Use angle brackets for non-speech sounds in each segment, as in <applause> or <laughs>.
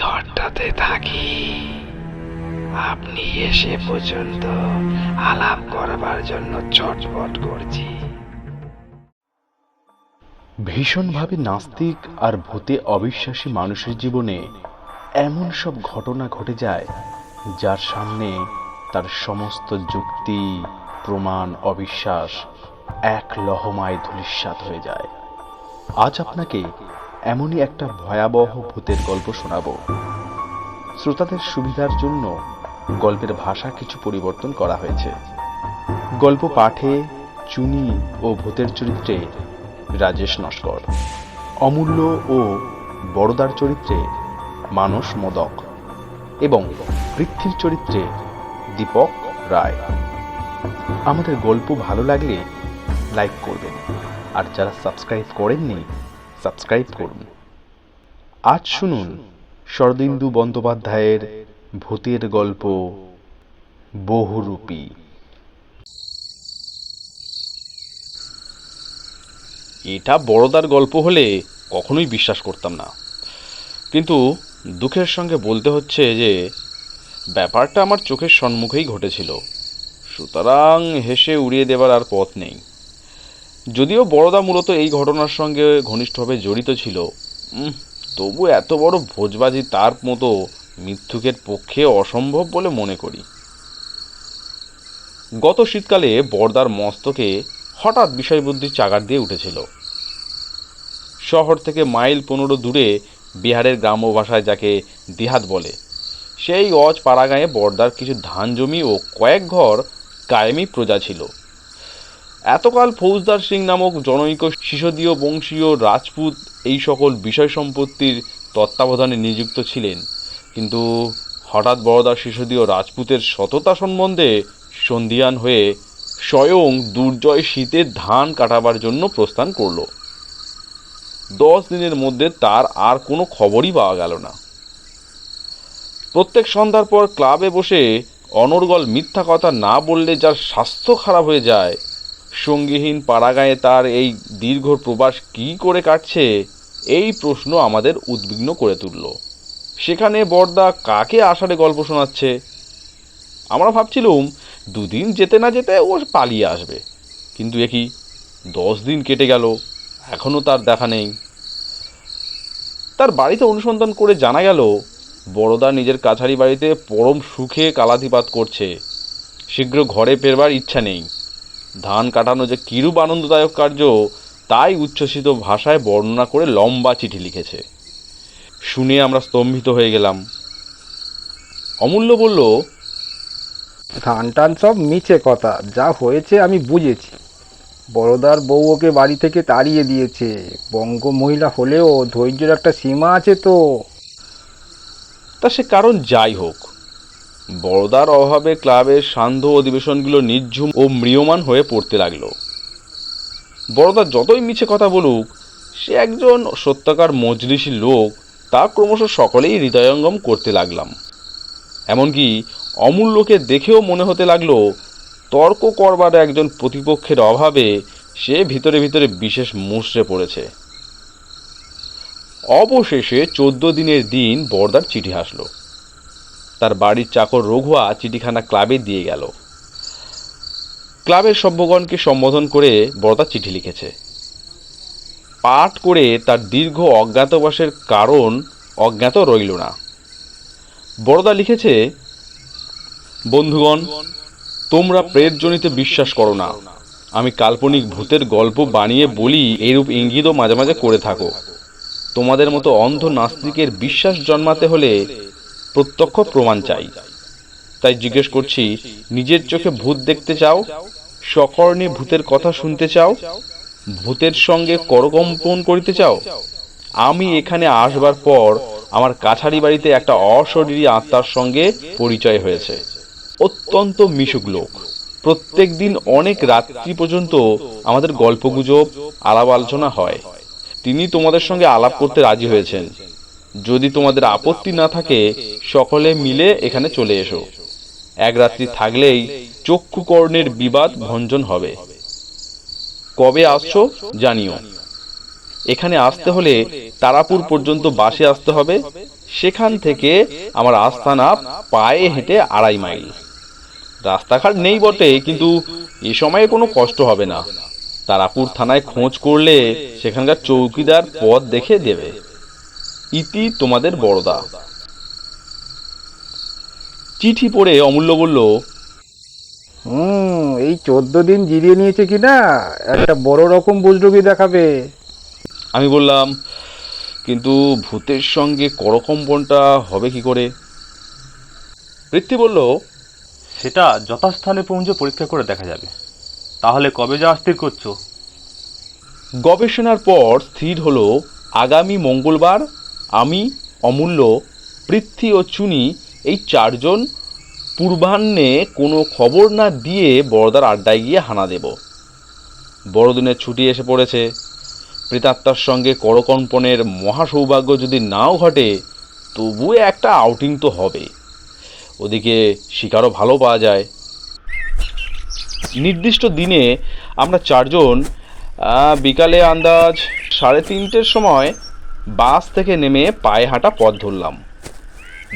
ঘরটাতে থাকি। আপনি এসে পর্যন্ত আলাপ করবার জন্য চটপট করছি। ভীষণভাবে নাস্তিক আর ভূতে অবিশ্বাসী মানুষের জীবনে এমন সব ঘটনা ঘটে যায়, যার সামনে তার সমস্ত যুক্তি, প্রমাণ, অবিশ্বাস এক লহমায় ধূলিসাৎ হয়ে যায়। আজ আপনাকে এমনই একটা ভয়াবহ ভূতের গল্প শোনাব। শ্রোতাদের সুবিধার জন্য গল্পের ভাষা কিছু পরিবর্তন করা হয়েছে। গল্প পাঠে চুনি ও ভূতের চরিত্রে রাজেশ নস্কর, অমূল্য ও বড়দার চরিত্রে মানস মোদক এবং পৃথ্বীর চরিত্রে দীপক রায়। আমাদের গল্প ভালো লাগলে লাইক করবেন আর যারা সাবস্ক্রাইব করেননি সাবস্ক্রাইব করুন। আজ শুনুন শরদিন্দু বন্দ্যোপাধ্যায়ের ভূতের গল্প বহুরূপী। এটা বড়দার গল্প হলে কখনোই বিশ্বাস করতাম না। কিন্তু দুঃখের সঙ্গে বলতে হচ্ছে যে, ব্যাপারটা আমার চোখের সম্মুখেই ঘটেছিল। সুতরাং হেসে উড়িয়ে দেবার আর পথ নেই। যদিও বড়দা মূলত এই ঘটনার সঙ্গে ঘনিষ্ঠভাবে জড়িত ছিল তবু এত বড় ভোজবাজি তার মতো মিথ্যুকের পক্ষে অসম্ভব বলে মনে করি। গত শীতকালে বর্দার মস্তকে হঠাৎ বিষয়বুদ্ধির চাগার দিয়ে উঠেছিল। শহর থেকে মাইল পনেরো দূরে বিহারের গ্রাম্য ভাষায় যাকে দিহাত বলে, সেই অজ পাড়াগাঁয়ে বর্দার কিছু ধান জমি ও কয়েক ঘর কায়েমি প্রজা ছিল। এতকাল ফৌজদার সিং নামক জনৈক শিশদীয় বংশীয় রাজপুত এই সকল বিষয় সম্পত্তির তত্ত্বাবধানে নিযুক্ত ছিলেন। কিন্তু হঠাৎ বড়দার শিশদীয় রাজপুতের সততা সম্বন্ধে সন্ধিয়ান হয়ে স্বয়ং দুর্জয় শীতের ধান কাটাবার জন্য প্রস্থান করল। দশ দিনের মধ্যে তার আর কোনো খবরই পাওয়া গেল না। প্রত্যেক সন্ধ্যার পর ক্লাবে বসে অনর্গল মিথ্যা কথা না বললে যার স্বাস্থ্য খারাপ হয়ে যায় সঙ্গীহীন পাড়াগাঁয়ে তার এই দীর্ঘ প্রবাস কী করে কাটছে, এই প্রশ্ন আমাদের উদ্বিগ্ন করে তুলল। সেখানে বর্দা কাকে আষাঢ়ে গল্প শোনাচ্ছে? আমরা ভাবছিলুম, দুদিন যেতে না যেতে ও পালিয়ে আসবে। কিন্তু এ কি, দশ দিন কেটে গেল এখনও তার দেখা নেই। তার বাড়িতে অনুসন্ধান করে জানা গেল বড়দা নিজের কাছারি বাড়িতে পরম সুখে কালাধিপাত করছে। শীঘ্র ঘরে ফেরবার ইচ্ছা নেই। ধান কাটানো যে কিরূপ আনন্দদায়ক কার্য তাই উচ্ছ্বসিত ভাষায় বর্ণনা করে লম্বা চিঠি লিখেছে। শুনে আমরা স্তম্ভিত হয়ে গেলাম। অমূল্য বলল ধান টান সব মিছে কথা যা হয়েছে আমি বুঝেছি। বড়দার বউ ওকে বাড়ি থেকে তাড়িয়ে দিয়েছে। বঙ্গ মহিলা হলেও ধৈর্যের একটা সীমা আছে তো। তা সে কারণ যাই হোক বড়দার অভাবে ক্লাবের সান্ধ্য অধিবেশনগুলো নির্ঝুম ও ম্রিয়মান হয়ে পড়তে লাগল। বড়দা যতই মিছে কথা বলুক, সে একজন সত্যকার মজলিসি লোক, তা ক্রমশ সকলেই হৃদয়ঙ্গম করতে লাগলাম। এমনকি অমূল্যকে দেখেও মনে হতে লাগল, তর্ক করবার একজন প্রতিপক্ষের অভাবে সে ভিতরে ভিতরে বিশেষ মুষড়ে পড়েছে। অবশেষে চোদ্দ দিনের দিন বর্দার চিঠি আসলো। বাড়ির চাকর রঘুয়া চিঠিখানা ক্লাবে দিয়ে গেল। ক্লাবের সভ্যগণকে সম্বোধন করে বড়দা চিঠি লিখেছে। পাঠ করে তার দীর্ঘ অজ্ঞাতবাসের কারণ অজ্ঞাত রইল না। বড়দা লিখেছে, বন্ধুগণ, তোমরা প্রেতজনিতে বিশ্বাস করো না। আমি কাল্পনিক ভূতের গল্প বানিয়ে বলি, এরূপ ইঙ্গিতও মাঝে মাঝে করে থাকো। তোমাদের মতো অন্ধ নাস্তিকের বিশ্বাস জন্মাতে হলে প্রত্যক্ষ প্রমাণ চাই। তাই জিজ্ঞেস করছি, নিজের চোখে ভূত দেখতে চাও? সকর্ণে ভূতের কথা শুনতে চাও? ভূতের সঙ্গে করকম্পন করিতে চাও? আমি এখানে আসবার পর আমার কাছারি বাড়িতে একটা অশরীরী আত্মার সঙ্গে পরিচয় হয়েছে। অত্যন্ত মিশুক লোক। প্রত্যেক দিন অনেক রাত্রি পর্যন্ত আমাদের গল্পগুজব, আলাপ আলোচনা হয়। তিনি তোমাদের সঙ্গে আলাপ করতে রাজি হয়েছেন। যদি তোমাদের আপত্তি না থাকে, সকলে মিলে এখানে চলে এসো। এক রাত্রি থাকলেই চক্ষুকর্ণের বিবাদ ভঞ্জন হবে। কবে আসছো, জানিও। এখানে আসতে হলে তারাপুর পর্যন্ত বাসে আসতে হবে। সেখান থেকে আমার আস্তানা পায়ে হেঁটে আড়াই মাইল। রাস্তাঘাট নেই বটে, কিন্তু এ সময়ে কোনো কষ্ট হবে না। তারাপুর থানায় খোঁজ করলে সেখানকার চৌকিদার পথ দেখে দেবে। ইতি তোমাদের বড়দা। চিঠি পড়ে অমূল্য বলল হুম এই চোদ্দ দিন জিরিয়ে নিয়েছে কি না একটা বড় রকম বুজরুগি দেখাবে। আমি বললাম কিন্তু ভূতের সঙ্গে করকম্পনটা হবে কি করে? পৃথ্বী বলল সেটা যথাস্থানে পৌঁছে পরীক্ষা করে দেখা যাবে। তাহলে কবে যা স্থির করছ? গবেষণার পর স্থির হলো আগামী মঙ্গলবার আমি অমূল্য, পৃথ্বী ও চুনি এই চারজন পূর্বাহ্নে কোনো খবর না দিয়ে বড়দার আড্ডায় গিয়ে হানা দেব। বড়দিনের ছুটি এসে পড়েছে। প্রেতাত্মার সঙ্গে করকম্পনের মহাসৌভাগ্য যদি নাও ঘটে তবুও একটা আউটিং তো হবে। ওদিকে শিকারও ভালো পাওয়া যায়। নির্দিষ্ট দিনে আমরা চারজন বিকালে আন্দাজ সাড়ে তিনটের সময় বাস থেকে নেমে পায়ে হাঁটা পথ ধরলাম।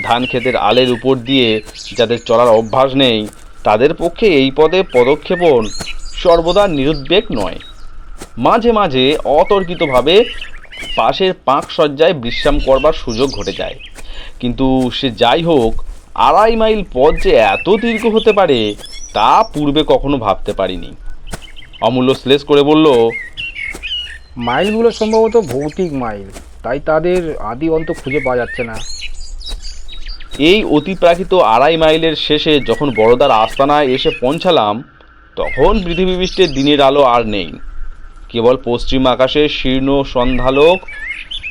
ধান ক্ষেতের আলের উপর দিয়ে যাদের চলার অভ্যাস নেই, তাদের পক্ষে এই পদে পদক্ষেপণ সর্বদা নিরুদ্বেগ নয়। মাঝে মাঝে অতর্কিতভাবে পাশের পাঁক সজ্জায় বিশ্রাম করবার সুযোগ ঘটে যায়। কিন্তু সে যাই হোক, আড়াই মাইল পথ যে এত দীর্ঘ হতে পারে, তা পূর্বে কখনো ভাবতে পারিনি। অমূল্য শ্লেষ করে বলল মাইলগুলো সম্ভবত ভৌতিক মাইল, তাই তাদের আদি অন্ত খুঁজে পাওয়া যাচ্ছে না। এই অতিপ্রাকৃত আড়াই মাইলের শেষে যখন বড়দার আস্তানায় এসে পৌঁছালাম, তখন পৃথিবীপৃষ্ঠে দিনের আলো আর নেই। কেবল পশ্চিম আকাশে শীর্ণ সন্ধ্যালোক,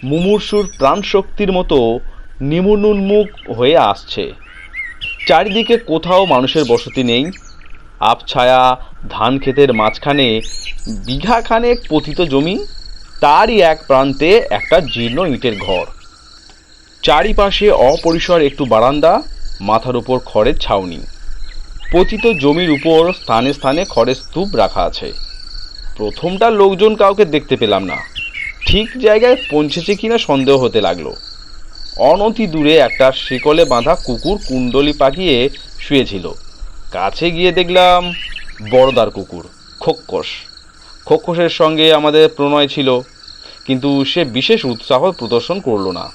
মুমূর্ষুর প্রাণশক্তির মতো নিমুন্মুখ হয়ে আসছে। চারিদিকে কোথাও মানুষের বসতি নেই আবছায়া ধান ক্ষেতের মাঝখানে বিঘাখানেক পতিত জমি, তারই এক প্রান্তে একটা জীর্ণ ইটের ঘর। চারিপাশে অপরিসর একটু বারান্দা, মাথার উপর খড়ের ছাউনি। পতিত জমির উপর স্থানে স্থানে খড়ের স্তূপ রাখা আছে। প্রথমটা লোকজন কাউকে দেখতে পেলাম না। ঠিক জায়গায় পৌঁছেছে কিনা সন্দেহ হতে লাগল। অনতি দূরে একটা শিকলে বাঁধা কুকুর কুণ্ডলি পাকিয়ে শুয়েছিল। কাছে গিয়ে দেখলাম বড়দার কুকুর খোক্কস খোক্কসের সঙ্গে আমাদের প্রণয় ছিল, কিন্তু সে বিশেষ উৎসাহ প্রদর্শন করল না।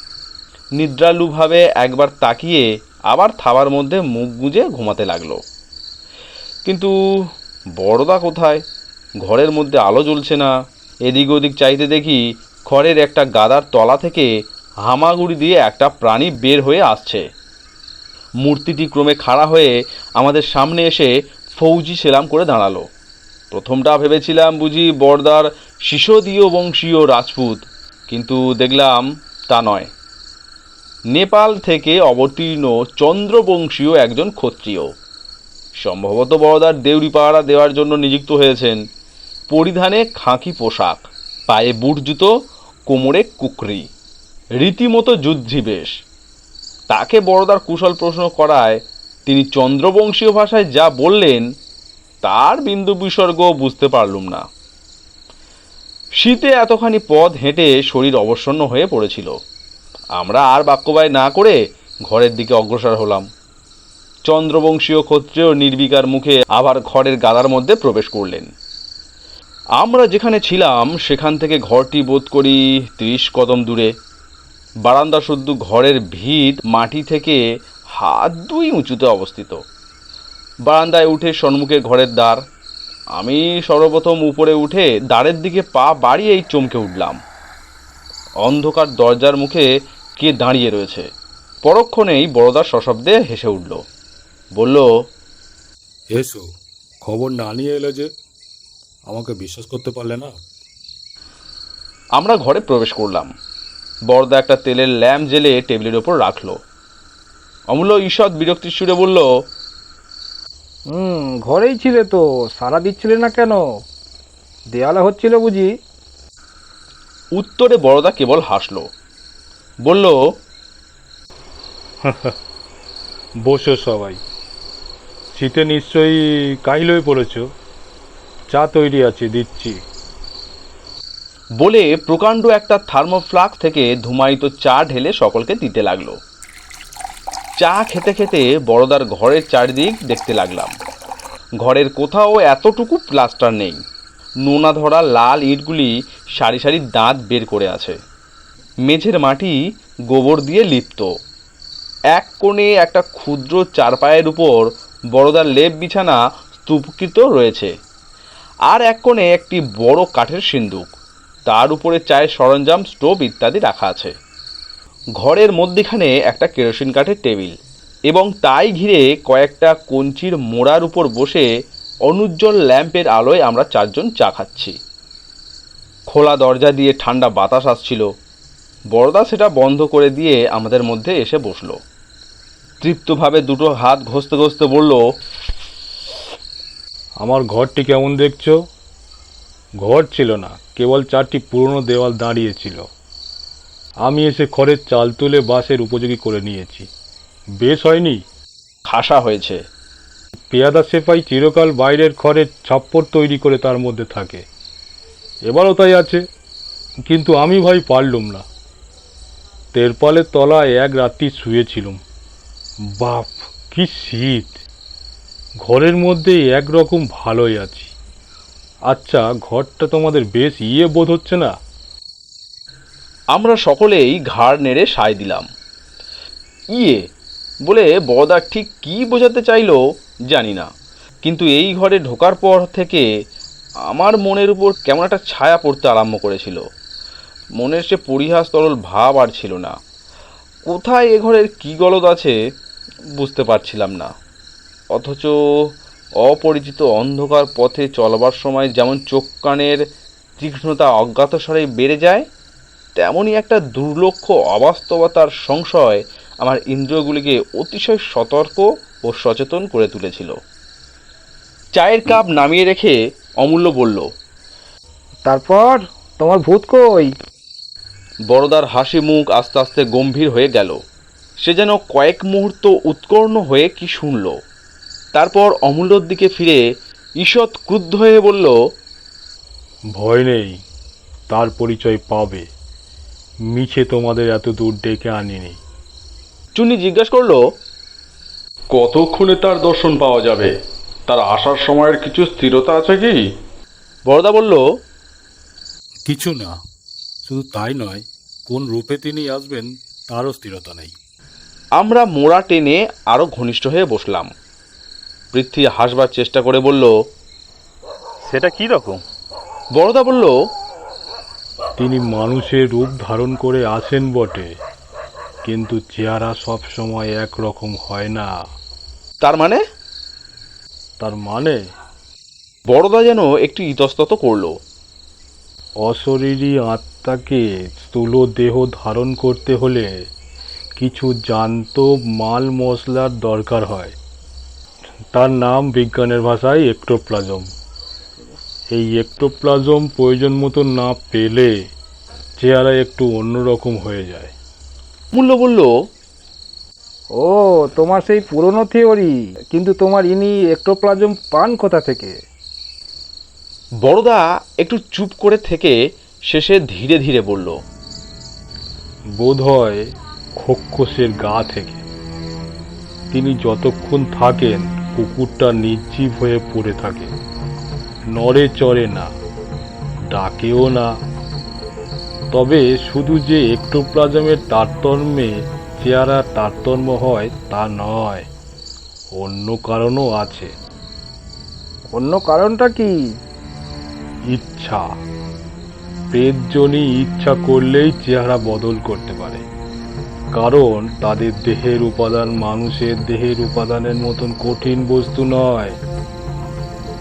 নিদ্রালুভাবে একবার তাকিয়ে আবার থাবার মধ্যে মুখ গুঁজে ঘুমাতে লাগল। কিন্তু বড়দা কোথায়? ঘরের মধ্যে আলো জ্বলছে না। এদিক ওদিক চাইতে দেখি খড়ের একটা গাদার তলা থেকে হামাগুড়ি দিয়ে একটা প্রাণী বের হয়ে আসছে। মূর্তিটি ক্রমে খাড়া হয়ে আমাদের সামনে এসে ফৌজি সেলাম করে দাঁড়াল। প্রথমটা ভেবেছিলাম বুঝি বর্দার শিশদীয় বংশীয় রাজপুত, কিন্তু দেখলাম তা নয়। নেপাল থেকে অবতীর্ণ চন্দ্রবংশীয় একজন ক্ষত্রিয়। সম্ভবত বড়দার দেউরি পাহারা দেওয়ার জন্য নিযুক্ত হয়েছেন। পরিধানে খাঁকি পোশাক, পায়ে বুট জুতো, কোমরে কুকরি। রীতিমতো যুদ্ধি বেশ তাকে বড়দার কুশল প্রশ্ন করায়, তিনি চন্দ্রবংশীয় ভাষায় যা বললেন, তার বিন্দু বিসর্গ বুঝতে পারলুম না। শীতে এতখানি পথ হেঁটে শরীর অবসন্ন হয়ে পড়েছিল। আমরা আর বাক্যবায় না করে ঘরের দিকে অগ্রসর হলাম। চন্দ্রবংশীয় ক্ষত্রিয় নির্বিকার মুখে আবার ঘরের গাদার মধ্যে প্রবেশ করলেন। আমরা যেখানে ছিলাম, সেখান থেকে ঘরটি বোধ করি ত্রিশ কদম দূরে। বারান্দা শুদ্ধ ঘরের ভিত মাটি থেকে হাত দুই উঁচুতে অবস্থিত। বারান্দায় উঠে সম্মুখে ঘরের দ্বার। আমি সর্বপ্রথম উপরে উঠে দ্বারের দিকে পা বাড়িয়েই চমকে উঠলাম। অন্ধকার দরজার মুখে কে দাঁড়িয়ে রয়েছে? পরক্ষণেই বড়দার সশব্দে হেসে উঠল। বলল এসো খবর না নিয়ে এলো যে আমাকে বিশ্বাস করতে পারলে না? আমরা ঘরে প্রবেশ করলাম। বড়দা একটা তেলের ল্যাম্প জেলে টেবিলের ওপর রাখল। অমূল্য ঈষৎ বিরক্তির সুরে বলল হুম ঘরেই ছিলে তো সারা দিচ্ছিলে না কেন? দেয়ালে হচ্ছিল বুঝি? উত্তরে বড়দা কেবল হাসলো। বলল <laughs> বসো সবাই। শীতে নিশ্চয়ই কাহিল হয়ে পড়েছ। চা তৈরি আছে দিচ্ছি। বলে প্রকাণ্ড একটা থার্মোফ্লাক্স থেকে ধুমায়িত চা ঢেলে সকলকে দিতে লাগল। চা খেতে খেতে বড়দার ঘরের চারিদিক দেখতে লাগলাম। ঘরের কোথাও এতটুকু প্লাস্টার নেই। নোনা ধরা লাল ইটগুলি সারি সারি দাঁত বের করে আছে। মেঝের মাটি গোবর দিয়ে লিপ্ত। এক কোণে একটা ক্ষুদ্র চারপায়ের উপর বড়দার লেপ বিছানা স্তূপকৃত রয়েছে। আর এক কোণে একটি বড় কাঠের সিন্দুক। তার উপরে চায়ের সরঞ্জাম, স্টোভ ইত্যাদি রাখা আছে। ঘরের মধ্যেখানে একটা কেরোসিন কাঠের টেবিল এবং তাই ঘিরে কয়েকটা কঞ্চির মোড়ার উপর বসে অনুজ্জ্বল ল্যাম্পের আলোয় আমরা চারজন চা খাচ্ছি। খোলা দরজা দিয়ে ঠান্ডা বাতাস আসছিল। বড়দা সেটা বন্ধ করে দিয়ে আমাদের মধ্যে এসে বসল। তৃপ্তভাবে দুটো হাত ঘষতে ঘষতে বলল, আমার ঘরটি কেমন দেখছ? ঘর ছিল না কেবল চারটি পুরনো দেওয়াল দাঁড়িয়েছিল আমি এসে খড়ের চাল তুলে বাসের উপযোগী করে নিয়েছি। বেশ হয়নি? খাসা হয়েছে। পেয়াদা সেপাই চিরকাল বাইরের খড়ের ছাপ্পড় তৈরি করে তার মধ্যে থাকে। এবারও তাই আছে কিন্তু আমি ভাই পারলুম না। তেরপালের তলায় এক রাত্রি শুয়েছিলুম। বাপ কি শীত! ঘরের মধ্যে একরকম ভালোই আছি। আচ্ছা ঘরটা তোমাদের বেশ ইয়ে বোধ হচ্ছে না। আমরা সকলেই ঘাড় নেড়ে সায় দিলাম। ইয়ে বলে বড়দা ঠিক কী বোঝাতে চাইলো জানি না। কিন্তু এই ঘরে ঢোকার পর থেকে আমার মনের উপর কেমন একটা ছায়া পড়তে আরম্ভ করেছিল। মনের সে পরিহাস তরল ভাব আর ছিল না। কোথায় এ ঘরের কী গলদ আছে বুঝতে পারছিলাম না। অথচ অপরিচিত অন্ধকার পথে চলবার সময় যেমন চোখ কানের তীক্ষ্ণতা অজ্ঞাতসারে বেড়ে যায় তেমনই একটা দুর্লক্ষ অবাস্তবতার সংশয় আমার ইন্দ্রিয়গুলিকে অতিশয় সতর্ক ও সচেতন করে তুলেছিল। চায়ের কাপ নামিয়ে রেখে অমূল্য বলল তারপর? তোমার ভূত কই? বড়দার হাসি মুখ আস্তে আস্তে গম্ভীর হয়ে গেল। সে যেন কয়েক মুহূর্ত উৎকর্ণ হয়ে কি শুনল। তারপর অমূল্যর দিকে ফিরে ঈষৎ ক্রুদ্ধ হয়ে বলল ভয় নেই তার পরিচয় পাবে। মিছে তোমাদের এত দূর ডেকে আনিনি। চুনি জিজ্ঞাসা করল কতক্ষণে তার দর্শন পাওয়া যাবে? তার আসার সময়ের কিছু স্থিরতা আছে কি? বড়দা বলল কিছু না শুধু তাই নয় কোন রূপে তিনি আসবেন তারও স্থিরতা নেই। আমরা মোড়া টেনে আরও ঘনিষ্ঠ হয়ে বসলাম। পৃথ্বী হাসবার চেষ্টা করে বলল সেটা কি রকম? বড়দা বলল তিনি মানুষের রূপ ধারণ করে আসেন বটে কিন্তু চেহারা সব সময় এক রকম হয় না। তার মানে? তার মানে? বড়দা যেন একটু ইতস্তত করল। অশরীরী আত্মাকে স্থূল দেহ ধারণ করতে হলে কিছু জান্ত মাল মশলার দরকার হয়। তার নাম বিজ্ঞানের ভাষায় একটোপ্লাজম এই একটোপ্লাজম প্রয়োজন মতো না পেলে চেহারা একটু অন্যরকম হয়ে যায়। মূল্য বলল ও তোমার সেই পুরনো থিওরি কিন্তু তোমার ইনি একটোপ্লাজম পান কোথা থেকে? বড়দা একটু চুপ করে থেকে শেষে ধীরে ধীরে বলল বোধ হয় খোক্ষসের গা থেকে। তিনি যতক্ষণ থাকেন কুকুরটা নির্জীব হয়ে পড়ে থাকে। নড়ে চড়ে না ডাকেও না। তবে শুধু যে একটোপ্লাজমের তারতম্যে চেহারা তারতম্য হয় তা নয় অন্য কারণও আছে। অন্য কারণটা কি? ইচ্ছা। প্রেতজনই ইচ্ছা করলেই চেহারা বদল করতে পারে। কারণ তাদের দেহের উপাদান মানুষের দেহের উপাদানের মতন কঠিন বস্তু নয়।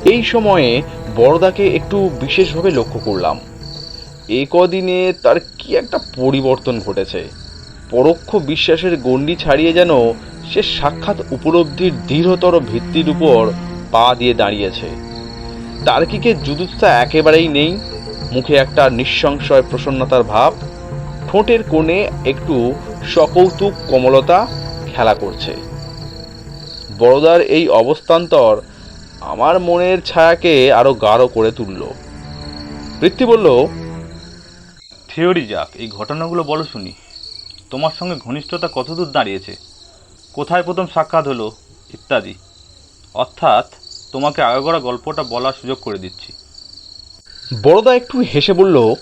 এই সময়ে বড়দাকে একটু বিশেষভাবে লক্ষ্য করলাম। এ কদিনে তার কি একটা পরিবর্তন ঘটেছে। পরোক্ষ বিশ্বাসের গণ্ডি ছাড়িয়ে যেন সে সাক্ষাৎ উপলব্ধির দৃঢ়তর ভিত্তির উপর পা দিয়ে দাঁড়িয়েছে। তার্কিকের জুদুৎসা একেবারেই নেই? মুখে একটা নিঃসংশয় প্রসন্নতার ভাব, ঠোঁটের কোণে একটু সকৌতুক কোমলতা খেলা করছে। বড়দার এই অবস্থান্তর আমার মনের ছায়াকে আরও গাঢ় করে তুলল। পৃথ্বী বলল থিওরি যাক এই ঘটনাগুলো বলো শুনি। তোমার সঙ্গে ঘনিষ্ঠতা কতদূর দাঁড়িয়েছে? কোথায় প্রথম সাক্ষাৎ হলো? ইত্যাদি। অর্থাৎ তোমাকে আগাগোড়া গল্পটা বলার সুযোগ করে দিচ্ছি। বড়দা একটু হেসে বলল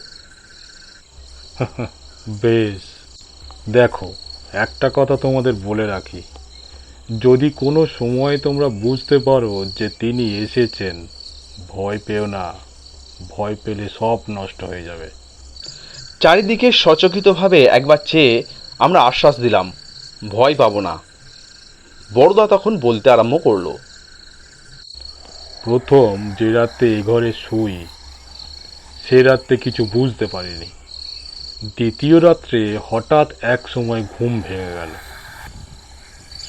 <laughs> বেশ। দেখো একটা কথা তোমাদের বলে রাখি। যদি কোনো সময় তোমরা বুঝতে পারো যে তিনি এসেছেন ভয় পেও না। ভয় পেলে সব নষ্ট হয়ে যাবে। চারিদিকে সচকিতভাবে একবার চেয়ে আমরা আশ্বাস দিলাম ভয় পাবো না। বড়দা তখন বলতে আরম্ভ করল প্রথম যে রাতে এ ঘরে শুই সে রাত্রে কিছু বুঝতে পারিনি। দ্বিতীয় রাত্রে হঠাৎ এক সময় ঘুম ভেঙে গেল।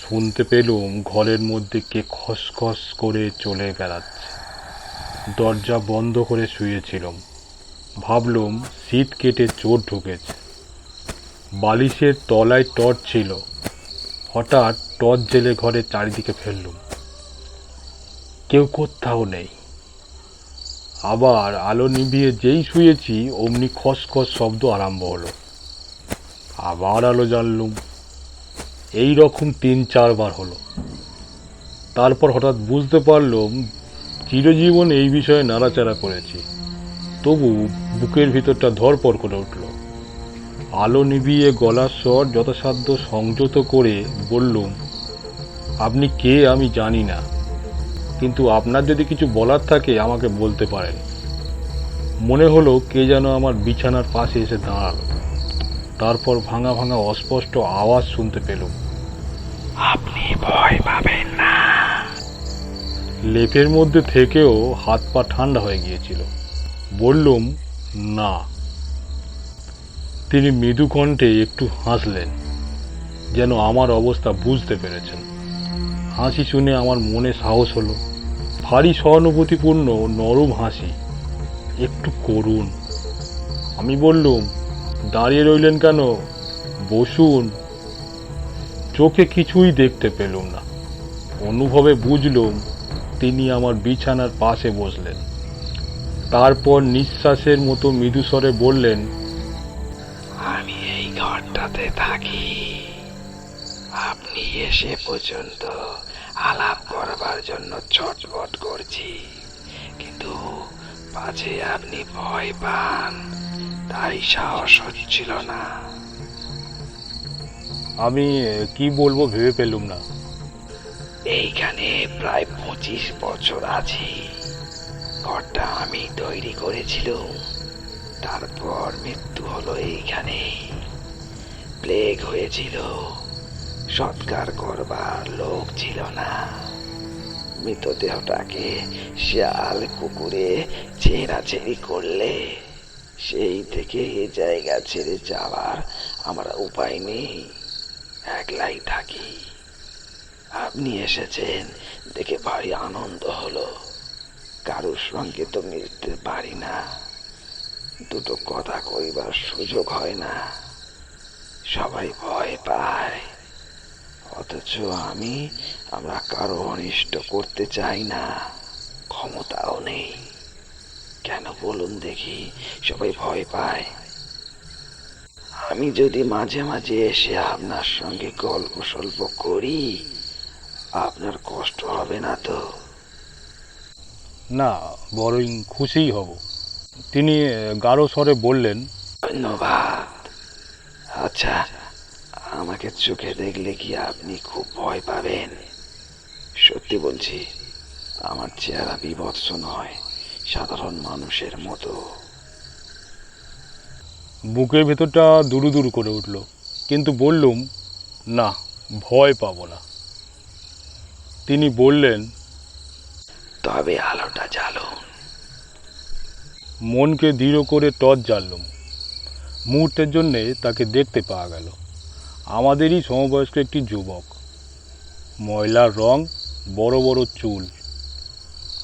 শুনতে পেলুম ঘরের মধ্যে কে খসখস করে চলে বেড়াচ্ছে। দরজা বন্ধ করে শুয়েছিলাম। ভাবলুম শীত কেটে চোর ঢুকেছে। বালিশের তলায় টর্চ ছিল। হঠাৎ টর্চ জেলে ঘরের চারিদিকে ফেললুম। কেউ কোথাও নেই। আবার আলো নিভিয়ে যেই শুয়েছি, অমনি খসখস শব্দ আরম্ভ হলো। আবার আলো জ্বাললুম এই রকম তিন চারবার হলো। তারপর হঠাৎ বুঝতে পারলুম চিরজীবন এই বিষয়ে নাড়াচাড়া করেছি। তবু বুকের ভিতরটা ধরপড় করে উঠল। আলো নিভিয়ে গলার স্বর যথাসাধ্য সংযত করে বললুম, আপনি কে আমি জানি না। কিন্তু আপনার যদি কিছু বলার থাকে আমাকে বলতে পারেন। মনে হলো কে যেন আমার বিছানার পাশে এসে দাঁড়াল। তারপর ভাঙা ভাঙা অস্পষ্ট আওয়াজ শুনতে পেলুম। আপনি ভয় পাবেন না। লেপের মধ্যে থেকেও হাত পা ঠান্ডা হয়ে গিয়েছিল। বললুম না। তিনি মৃদু কণ্ঠে একটু হাসলেন যেন আমার অবস্থা বুঝতে পেরেছেন। হাসি শুনে আমার মনে সাহস হলো। ভারী সহানুভূতিপূর্ণ নরম হাসি। একটু করুন। আমি বললুম, দাঁড়িয়ে রইলেন কেন? বসুন। চোখে কিছুই দেখতে পেলুম না। অনুভবে বুঝলুম, তিনি আমার বিছানার পাশে বসলেন। তারপর নিঃশ্বাসের মতো মৃদুস্বরে বললেন, আমি এই ঘরটাতে থাকি। আপনি এসে পর্যন্ত আলাপ করবার জন্য ছটফট করছি। কিন্তু পাছে আপনি ভয় পান তাই সাহস হচ্ছিল না। আমি কি বলব ভেবে পেলুম না। এইখানে প্রায় পঁচিশ বছর আছি। ঘরটা আমি তৈরি করেছিলাম। তারপর মৃত্যু হলো এইখানে। প্লেগ হয়েছিল। সৎকার করবার লোক ছিল না। মৃতদেহটাকে শিয়াল কুকুরে ছেঁড়াছেড়ি করলে, সেই থেকে এ জায়গা ছেড়ে যাওয়ার আমার উপায় নেই। একলাই থাকি। আপনি এসেছেন দেখে ভারী আনন্দ হলো। কারোর সঙ্গে তো মিশতে পারি না। দুটো কথা কইবার সুযোগ হয় না। সবাই ভয় পায়। অথচ আমি আমরা কারও অনিষ্ট করতে চাই না। ক্ষমতাও নেই। কেন বলুন দেখি সবাই ভয় পায়। আমি যদি মাঝে মাঝে এসে আপনার সঙ্গে গল্প সল্প করি আপনার কষ্ট হবে না তো? না বরং খুশিই হব। তিনি গাঢ় স্বরে বললেন ধন্যবাদ। আচ্ছা আমাকে চোখে দেখলে কি আপনি খুব ভয় পাবেন? সত্যি বলছি আমার চেহারা বিভৎস নয় সাধারণ মানুষের মতো। বুকের ভেতরটা দুরু দুরু করে উঠল কিন্তু বললুম না ভয় পাবো না। তিনি বললেন তবে আলোটা জ্বালুন। মনকে দৃঢ় করে টর্চ জ্বাললুম। মুহূর্তের জন্যে তাকে দেখতে পাওয়া গেল। আমাদেরই সমবয়স্ক একটি যুবক। ময়লার রং, বড় বড় চুল।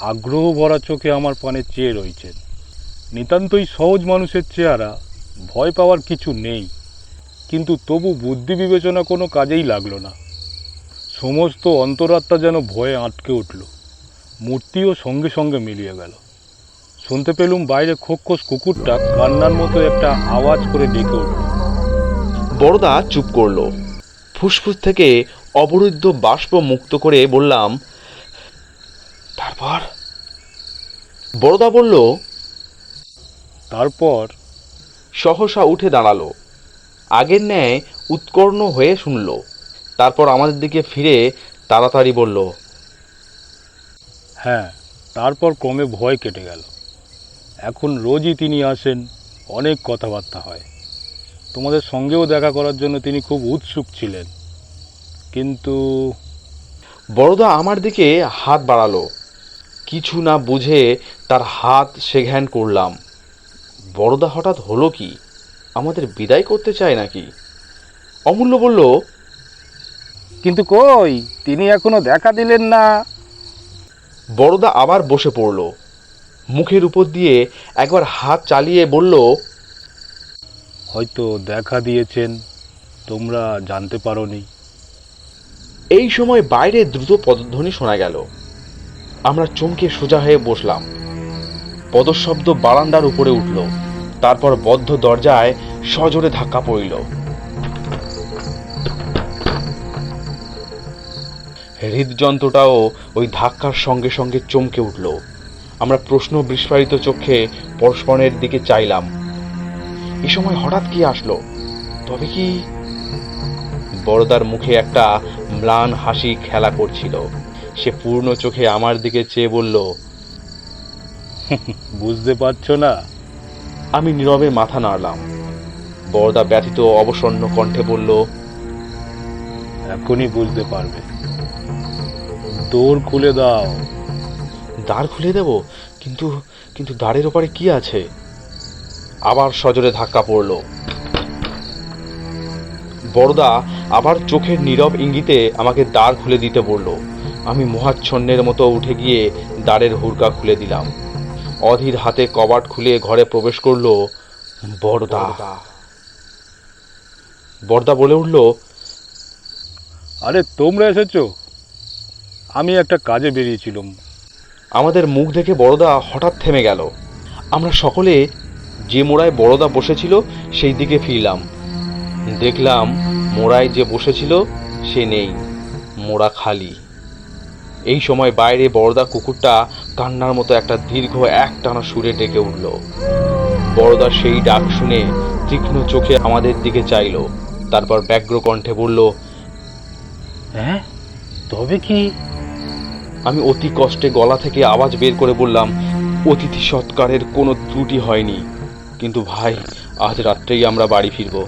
আগ্রহ ভরা চোখে আমার পানে চেয়ে রয়েছেন। নিতান্তই সহজ মানুষের চেহারা, ভয় পাওয়ার কিছু নেই। কিন্তু তবু বুদ্ধি বিবেচনা কোনো কাজেই লাগল না। সমস্ত অন্তরাত্মা যেন ভয়ে আটকে উঠল। মূর্তিও সঙ্গে সঙ্গে মিলিয়ে গেল। শুনতে পেলুম বাইরে খোকখোস কুকুরটা কান্নার মতো একটা আওয়াজ করে ডেকে উঠল। বড়দা চুপ করল। ফুসফুস থেকে অবরুদ্ধ বাষ্প মুক্ত করে বললাম তারপর? বড়দা বলল তারপর? সহসা উঠে দাঁড়াল। আগের ন্যায় উৎকর্ণ হয়ে শুনল। তারপর আমাদের দিকে ফিরে তাড়াতাড়ি বলল হ্যাঁ তারপর ক্রমে ভয় কেটে গেল। এখন রোজই তিনি আসেন অনেক কথাবার্তা হয়। তোমাদের সঙ্গেও দেখা করার জন্য তিনি খুব উৎসুক ছিলেন। কিন্তু বড়দা আমার দিকে হাত বাড়ালো। কিছু না বুঝে তার হাত সেঘ্যান করলাম। বড়দা হঠাৎ হলো কি? আমাদের বিদায় করতে চায় নাকি? অমূল্য বলল কিন্তু কই? তিনি এখনও দেখা দিলেন না। বড়দা আবার বসে পড়ল। মুখের উপর দিয়ে একবার হাত চালিয়ে বলল হয়তো দেখা দিয়েছেন, তোমরা জানতে পারোনি। এই সময় বাইরে দ্রুত পদধ্বনি শোনা গেল। আমরা চমকে সোজা হয়ে বসলাম। পদশব্দ বারান্দার উপরে উঠল। তারপর বদ্ধ দরজায় সজোরে ধাক্কা পড়িল। হৃদযন্ত্রটাও ওই ধাক্কার সঙ্গে সঙ্গে চমকে উঠল। আমরা প্রশ্ন বিস্ফারিত চোখে পরস্পরের দিকে চাইলাম। এ সময় হঠাৎ কি আসলো? তবে কি বড়দার মুখে একটা ম্লান হাসি খেলা করছিল। সে পূর্ণ চোখে আমার দিকে চেয়ে বলল বুঝতে পারছ না? আমি নীরবে মাথা নাড়লাম। বড়দা ব্যথিত অবসন্ন কণ্ঠে বলল এখনই বুঝতে পারবে। দৌড় খুলে দাও। দ্বার খুলে দেব? কিন্তু কিন্তু দ্বারের ওপারে কি আছে? আবার সজোরে ধাক্কা পড়ল। বড়দা আবার চোখের নীরব ইঙ্গিতে আমাকে দ্বার খুলে দিতে বলল। আমি মহাচ্ছন্নের মতো উঠে গিয়ে দ্বারের হুড়কা খুলে দিলাম। অধীর হাতে কবাট খুলে ঘরে প্রবেশ করল বড়দা। বড়দা বলে উঠল আরে তোমরা এসেছ? আমি একটা কাজে বেরিয়েছিলাম। আমাদের মুখ দেখে বড়দা হঠাৎ থেমে গেল। আমরা সকলে যে মোড়ায় বড়দা বসেছিল সেই দিকে ফিরলাম। দেখলাম মোড়ায় যে বসেছিল, সে নেই, মোড়া খালি। এই সময় বাইরে বড়দা কুকুরটা কান্নার মতো একটা দীর্ঘ একটানা সুরে ডেকে উঠল। বড়দা সেই ডাক শুনে তীক্ষ্ণ চোখে আমাদের দিকে চাইলো। তারপর ব্যগ্র কণ্ঠে বলল হ্যাঁ তবে কি? আমি অতি কষ্টে গলা থেকে আওয়াজ বের করে বললাম, অতিথি সৎকারের কোনো ত্রুটি হয়নি। কিন্তু ভাই আজ রাত্রেই আমরা বাড়ি ফিরবো।